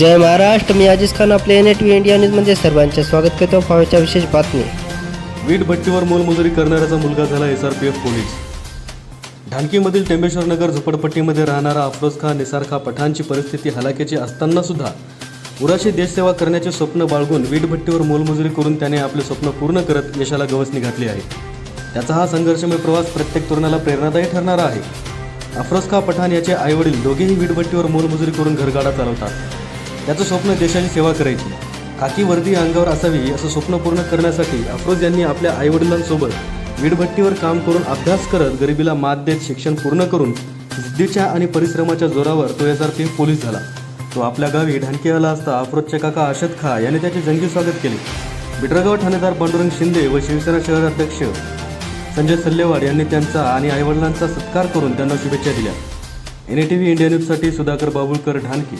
जय महाराष्ट्र मी अजिज खान आपल्या N T V India न्यूजमध्ये सर्वांचे स्वागत करतो. फावच्या विशेष बातमी. वीट भट्टीवर मोलमजुरी करणाऱ्याचा मुलगा झाला S R P F police. ढानकीमधील Tembeshwar Nagar झोपडपट्टीमध्ये राहणारा अफरोज खान निसार खा पठाणची परिस्थिती हलाखीची असताना सुद्धा उराशी देशसेवा करण्याचे स्वप्न बाळगून वीट भट्टीवर मोलमजुरी करून त्याने आपले स्वप्न पूर्ण करत यशाला गवसणी घातली आहे. त्याचा हा संघर्षमय प्रवास प्रत्येक तरुणाला प्रेरणादायी ठरणारा आहे. अफरोज खा पठाण याचे आईवडील दोघेही वीटभट्टीवर मोलमजुरी करून घरगाडा चालवतात. त्याचं स्वप्न देशाची सेवा करायची. खाकी वर्दी अंगावर असावी असं स्वप्न पूर्ण करण्यासाठी अफरोज यांनी आपल्या आईवडिलांसोबत वीटभट्टीवर काम करून अभ्यास करत गरिबीला मात देत शिक्षण पूर्ण करून जिद्दीच्या आणि परिश्रमाच्या जोरावर तो हजार तीन पोलीस झाला. तो आपल्या गावी ढानकी आला असता अफरोजचे काका अशद खा यांनी त्याचे जंगी स्वागत केले. बिटरगाव ठाणेदार पांडुरंग शिंदे व शिवसेना शहराध्यक्ष संजय सल्लेवाड यांनी त्यांचा आणि आईवडिलांचा सत्कार करून त्यांना शुभेच्छा दिल्या. एन टी व्ही इंडिया न्यूजसाठी सुधाकर बाबुळकर ढानकी